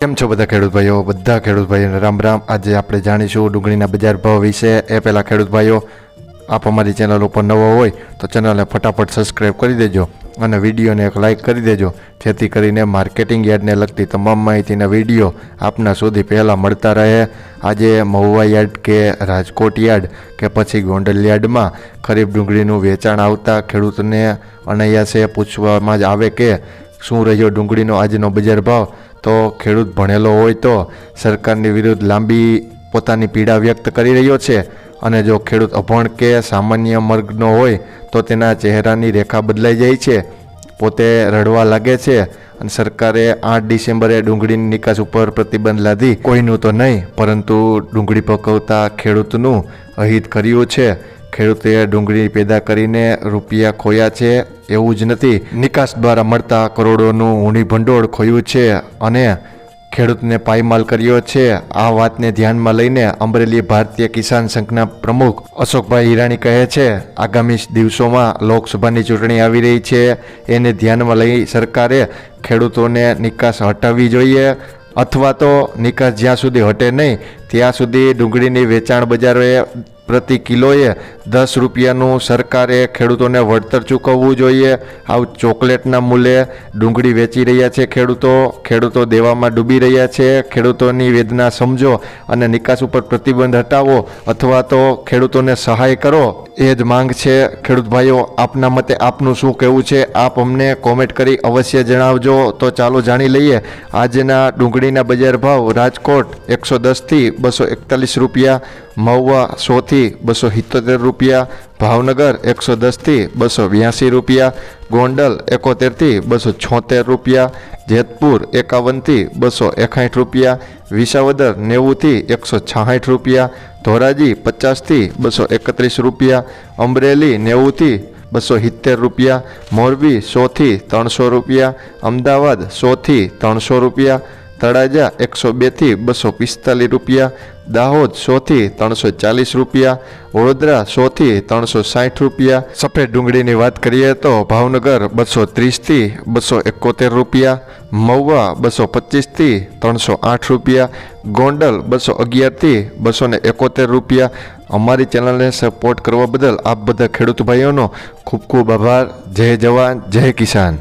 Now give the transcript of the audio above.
કેમ છો બધા ખેડૂત ભાઈઓ? બધા ખેડૂત ભાઈઓને રામ રામ. આજે આપણે જાણીશું ડુંગળીના બજાર ભાવ વિશે. એ પહેલાં ખેડૂત ભાઈઓ, આપ અમારી ચેનલ ઉપર નવો હોય તો ચેનલને ફટાફટ સબસ્ક્રાઈબ કરી દેજો અને વિડીયોને એક લાઇક કરી દેજો. જેથી કરીને માર્કેટિંગ યાર્ડને લગતી તમામ માહિતીના વીડિયો આપના સુધી પહેલાં મળતા રહે. આજે મહુવા યાર્ડ કે રાજકોટ યાર્ડ કે પછી ગોંડલ યાર્ડમાં ખરીફ ડુંગળીનું વેચાણ આવતા ખેડૂતને અનૈયાસે પૂછવામાં જ આવે કે શું રહ્યો ડુંગળીનો આજનો બજાર ભાવ? તો ખેડૂત ભણેલો હોય તો સરકારની વિરુદ્ધ લાંબી પોતાની પીડા વ્યક્ત કરી રહ્યો છે. અને જો ખેડૂત અભણ કે સામાન્ય વર્ગનો હોય, તો તેના ચહેરાની રેખા બદલાઈ જાય છે. પોતે રડવા લાગે છે અને સરકારે આઠ ડિસેમ્બરે ડુંગળીની નિકાસ ઉપર પ્રતિબંધ લાદી. કોઈનું તો નહીં, પરંતુ ડુંગળી પકવતા ખેડૂતનું અહિત કર્યું છે. ખેડૂતે ડુંગળી પેદા કરીને રૂપિયા ખોયા છે. એવું જ નથી. નિકાસ દ્વારા મળતા કરોડોનું ઊંડી ભંડોળ ખોયું છે અને ખેડૂતને પાયમાલ કર્યો છે. આ વાતને ધ્યાનમાં લઈને અમરેલી ભારતીય કિસાન સંઘના પ્રમુખ અશોકભાઈ હિરાણી કહે છે, આગામી દિવસોમાં લોકસભાની ચૂંટણી આવી રહી છે. એને ધ્યાનમાં લઈ સરકારે ખેડૂતોને નિકાસ હટાવવી જોઈએ. અથવા તો નિકાસ જ્યાં સુધી હટે નહીં, ત્યાં સુધી ડુંગળીની વેચાણ બજારોએ પ્રતિ કિલોએ દસ રૂપિયાનું સરકારે ખેડૂતોને વળતર ચૂકવવું જોઈએ. આવું ચોકલેટના મૂલ્યે ડુંગળી વેચી રહ્યા છે ખેડૂતો. ખેડૂતો દેવામાં ડૂબી રહ્યા છે. ખેડૂતોની વેદના સમજો અને નિકાસ ઉપર પ્રતિબંધ હટાવો અથવા તો ખેડૂતોને સહાય કરો. એ જ માંગ છે. ખેડૂત ભાઈઓ, આપના મતે આપનું શું કહેવું છે? આપ અમને કોમેન્ટ કરી અવશ્ય જણાવજો. તો ચાલો જાણી લઈએ. આજના ડુંગળીના બજાર ભાવ રાજકોટ એકસો દસથી બસો એકતાલીસ રૂપિયા, મહુવા સોથી બસો સિત્તોતેર રૂપિયા ભાવનગર એકસો દસથી બસો બ્યાસી રૂપિયા, ગોંડલ એકોતેરથી બસો છોતેર રૂપિયા, જેતપુર એકાવનથી બસો એકાઠ રૂપિયા, વિસાવદર નેવુંથી એકસો છાસઠ રૂપિયા, ધોરાજી પચાસથી બસો એકત્રીસ રૂપિયા, અમરેલી નેવુંથી બસો સિત્તેર રૂપિયા, મોરબી સોથી ત્રણસો રૂપિયા, અમદાવાદ સોથી ત્રણસો રૂપિયા તળાજા એકસો બેથી બસો પિસ્તાલીસ રૂપિયા, દાહોદ સોથી ત્રણસો ચાલીસ રૂપિયા, વડોદરા સોથી ત્રણસો સાઠ રૂપિયા. સફેદ ડુંગળીની વાત કરીએ તો ભાવનગર બસો ત્રીસથી બસો એકોતેર રૂપિયા, મહુવા બસો પચીસથી ત્રણસો આઠ રૂપિયા, ગોંડલ બસો અગિયારથી બસો ને એકોતેર રૂપિયા. અમારી ચેનલને સપોર્ટ કરવા બદલ આપ બધા ખેડૂત ભાઈઓનો ખૂબ ખૂબ આભાર. જય જવાન, જય કિસાન.